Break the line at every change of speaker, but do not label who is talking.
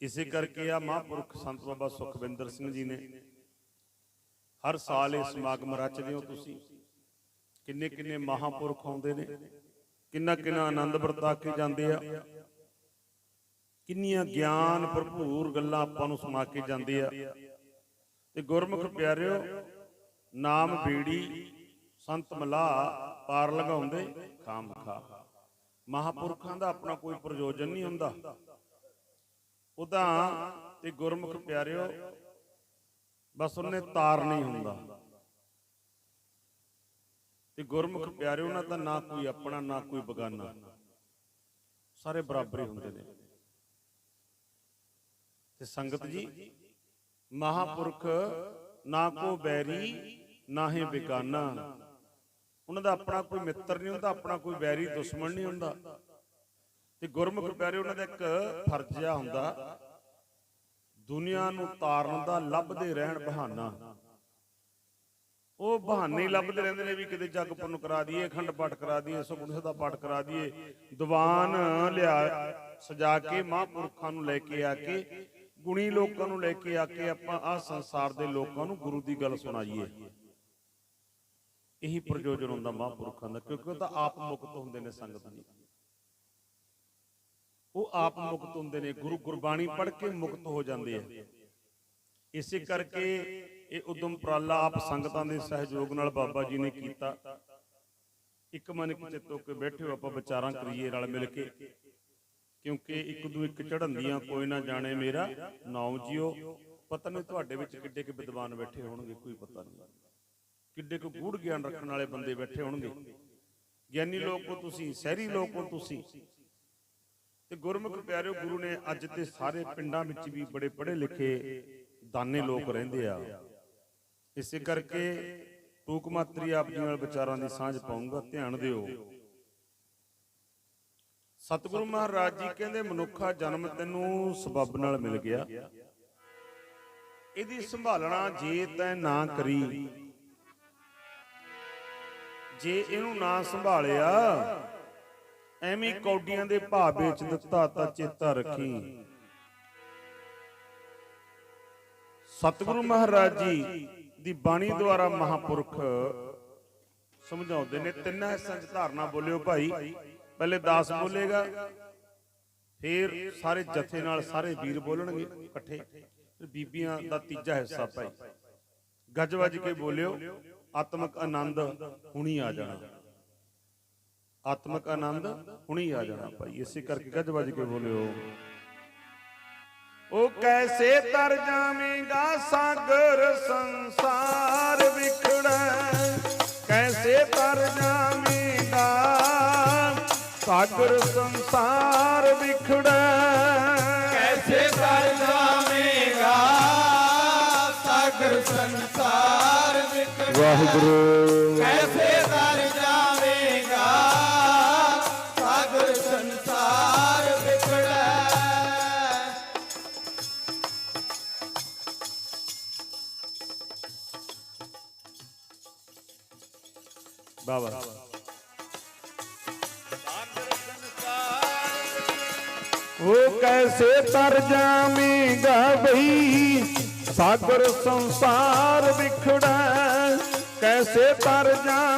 ਇਸੇ ਕਰਕੇ ਆ ਮਹਾਂਪੁਰਖ ਸੰਤ ਬਾਬਾ ਸੁਖਵਿੰਦਰ ਸਿੰਘ ਜੀ ਨੇ ਹਰ ਸਾਲ ਇਹ ਸਮਾਗਮ ਰਚਦੇ ਹੋ ਤੁਸੀਂ। ਕਿੰਨੇ ਕਿੰਨੇ ਮਹਾਂਪੁਰਖ ਆਉਂਦੇ ਨੇ, ਕਿੰਨਾ ਕਿੰਨਾ ਆਨੰਦ ਵਰਤਾ ਕੇ ਜਾਂਦੇ ਆ। ਕਿੰਨੀਆਂ ਗਿਆਨ ਭਰਪੂਰ ਗੱਲਾਂ ਆਪਾਂ ਨੂੰ ਸੁਣਾ ਕੇ ਜਾਂਦੇ ਆ। ਤੇ ਗੁਰਮੁਖ ਪਿਆਰਿਓ, ਨਾਮ ਬੀੜੀ ਸੰਤ ਮਲਾ ਪਾਰ ਲਗਾਉਂਦੇ, ਖਾਮ ਖਾ। ਮਹਾਪੁਰਖਾਂ ਦਾ ਆਪਣਾ ਕੋਈ ਪ੍ਰਯੋਜਨ ਨਹੀਂ ਹੁੰਦਾ। ਉਹਦਾ ਤੇ ਗੁਰਮੁਖ ਪਿਆਰਿਓ, ਬਸ ਉਹਨੇ ਤਾਰ ਨਹੀਂ ਹੁੰਦਾ। ਤੇ ਗੁਰਮੁਖ ਪਿਆਰਿਓ, ਉਹਨਾਂ ਦਾ ਨਾ ਕੋਈ ਆਪਣਾ, ਨਾ ਕੋਈ ਬਗਾਨਾ। ਸਾਰੇ ਬਰਾਬਰ ਹੀ ਹੁੰਦੇ ਨੇ। ਤੇ ਸੰਗਤ ਜੀ, ਮਹਾਪੁਰਖ ਨਾ ਕੋ ਬੈਰੀ ਨਾ ਹੀ ਬੇਗਾਨਾ। ਉਹਨਾਂ ਦਾ ਆਪਣਾ ਕੋਈ ਮਿੱਤਰ ਨਹੀਂ ਹੁੰਦਾ, ਆਪਣਾ ਕੋਈ ਬੈਰੀ ਦੁਸ਼ਮਣ ਨਹੀਂ ਹੁੰਦਾ। ਤੇ ਗੁਰਮੁਖ ਪਿਆਰੇ, ਉਹਨਾਂ ਦਾ ਇੱਕ ਫਰਜ਼ਿਆ ਹੁੰਦਾ, ਦੁਨੀਆ ਨੂੰ ਤਾਰਨ ਦਾ ਲੱਭਦੇ ਰਹਿਣ ਬਹਾਨਾ। ਉਹ ਬਹਾਨੇ ਲੱਭਦੇ ਰਹਿੰਦੇ ਨੇ ਵੀ ਕਿਤੇ ਜੱਗ ਪੁੰਨ ਕਰਾ ਦਈਏ, ਅਖੰਡ ਪਾਠ ਕਰਾ ਦਈਏ ਸੁਖਮਨੀ ਦਾ ਪਾਠ ਕਰਾ ਦਈਏ। ਦੀਵਾਨ ਲਿਆ, ਸਜਾ ਕੇ ਮਹਾਂਪੁਰਖਾਂ ਨੂੰ ਲੈ ਕੇ ਆ ਕੇ, ਗੁਣੀ ਲੋਕਾਂ ਨੂੰ ਲੈ ਕੇ ਆ ਕੇ ਆਪਾਂ ਆਹ ਸੰਸਾਰ ਦੇ ਲੋਕਾਂ ਨੂੰ ਗੁਰੂ ਦੀ ਗੱਲ ਸੁਣਾਈਏ। ਇਹੀ ਪ੍ਰਯੋਜਨ ਹੁੰਦਾ ਮਹਾਂਪੁਰਖਾਂ ਦਾ, ਕਿਉਂਕਿ ਉਹ ਤਾਂ ਆਪ ਮੁਕਤ ਹੁੰਦੇ ਨੇ ਸੰਗਤ ਦੀ। ਉਹ ਆਪ ਮੁਕਤ ਹੁੰਦੇ ਨੇ, ਗੁਰੂ ਗੁਰਬਾਣੀ ਪੜ੍ਹ ਕੇ ਮੁਕਤ ਹੋ ਜਾਂਦੇ ਆ। ਇਸੇ ਕਰਕੇ ਇਹ ਉਦਮ ਪ੍ਰਾਲਾ ਆਪ ਸੰਗਤਾਂ ਦੇ ਸਹਿਯੋਗ ਨਾਲ ਬਾਬਾ ਜੀ ਨੇ ਕੀਤਾ। ਇੱਕ ਮਨ ਇੱਕ ਚਿੱਤ ਹੋ ਕੇ ਬੈਠੇ ਆਪਾਂ ਵਿਚਾਰਾਂ ਕਰੀਏ ਰਲ ਮਿਲ ਕੇ। ਕਿਉਂਕਿ ਇੱਕ ਦੂ ਇੱਕ ਚੜ੍ਹੰਦੀਆਂ ਕੋਈ ਨਾ ਜਾਣੇ ਮੇਰਾ ਨਾਮ ਜਿਓ। ਪਤਾ ਨਹੀਂ ਤੁਹਾਡੇ ਵਿੱਚ ਕਿੱਡੇ ਕਿ ਵਿਦਵਾਨ ਬੈਠੇ ਹੋਣਗੇ, ਕੋਈ ਪਤਾ ਨਹੀਂ। ਕਿੱਡੇ ਕੁ ਗੂੜ ਗਿਆਨ ਰੱਖਣ ਵਾਲੇ ਬੰਦੇ ਬੈਠੇ ਹੋਣਗੇ। ਗਿਆਨੀ ਲੋਕ ਹੋ ਤੁਸੀਂ, ਸਹਿਰੀ ਲੋਕ ਹੋ ਤੁਸੀਂ। ਤੇ ਗੁਰਮੁਖ ਪਿਆਰਿਓ, ਗੁਰੂ ਨੇ ਅੱਜ ਤੇ ਸਾਰੇ ਪਿੰਡਾਂ ਵਿੱਚ ਵੀ ਬੜੇ ਪੜ੍ਹੇ ਲਿਖੇ ਦਾਨੇ ਲੋਕ ਰਹਿੰਦੇ ਆ। ਇਸੇ ਕਰਕੇ ਟੂਕ ਮਾਤਰੀ ਆਪ ਜੀ ਨਾਲ ਵਿਚਾਰਾਂ ਦੀ ਸਾਂਝ ਪਾਉਂਗਾ, ਧਿਆਨ ਦਿਓ। ਸਤਿਗੁਰੂ ਮਹਾਰਾਜ ਜੀ ਕਹਿੰਦੇ, ਮਨੁੱਖਾ ਜਨਮ ਤੈਨੂੰ ਸਬੱਬ ਨਾਲ ਮਿਲ ਗਿਆ। ਇਹਦੀ ਸੰਭਾਲਣਾ ਜੇ ਤੈ ਨਾ ਕਰੀ, ਜੇ ਇਹਨੂੰ ਨਾ ਸੰਭਾਲਿਆ ਐਵੇਂ ਕੌਡੀਆਂ ਦੇ ਭਾਅ ਵੇਚ ਦਿੱਤਾ ਤਾਂ ਚੇਤਾ ਰੱਖੀ। ਸਤਿਗੁਰੂ ਮਹਾਰਾਜ ਜੀ ਦੀ ਬਾਣੀ ਦੁਆਰਾ ਮਹਾਪੁਰਖ ਸਮਝਾਉਂਦੇ ਨੇ, ਤਿੰਨਾਂ ਹਿੱਸਿਆਂ 'ਚ ਧਾਰਨਾ ਬੋਲਿਓ ਭਾਈ। ਪਹਿਲੇ ਦਾਸ ਬੋਲੇਗਾ, ਫਿਰ ਸਾਰੇ ਜਥੇ ਨਾਲ ਸਾਰੇ ਵੀਰ ਬੋਲਣਗੇ ਇਕੱਠੇ। ਬੀਬੀਆਂ ਦਾ ਤੀਜਾ ਹਿੱਸਾ ਭਾਈ। ਗੱਜ ਵੱਜ ਕੇ ਬੋਲਿਓ, ਆਤਮਿਕ ਆਨੰਦ ਹੁਣੀ ਆ ਜਾਣਾ। ਆਤਮਿਕ ਆਨੰਦ ਹੁਣੀ ਆ ਜਾਣਾ ਭਾਈ। ਇਸੇ ਕਰਕੇ ਗੱਜ ਵੱਜ ਕੇ ਬੋਲਿਓ। ਉਹ ਕੈਸੇ ਤਰ ਜਾਵੇਂਗਾ ਸਾਗਰ ਸੰਸਾਰ ਵਿਖੜਾ। ਕੈਸੇ ਤਰ ਜਾਵੇਂਗਾ ਸਾਗਰ ਸੰਸਾਰ ਵਿਖੜਾ।
ਕੈਸੇ ਤਰ ਜਾਵੇਂਗਾ ਸਾਗਰ ਸੰਸਾਰ ਵਿਖੜਾ।
ਵਾਹਿਗੁਰੂ।
ਕੈਸੇ
ਬਾਬਾ। ਉਹ ਕੈਸੇ ਤਰ ਜਾਵੇਂਗਾ ਬਈ? ਸਾਗਰ ਸੰਸਾਰ ਵਿਖੜੈ। ਕੈਸੇ ਤਰ ਜਾ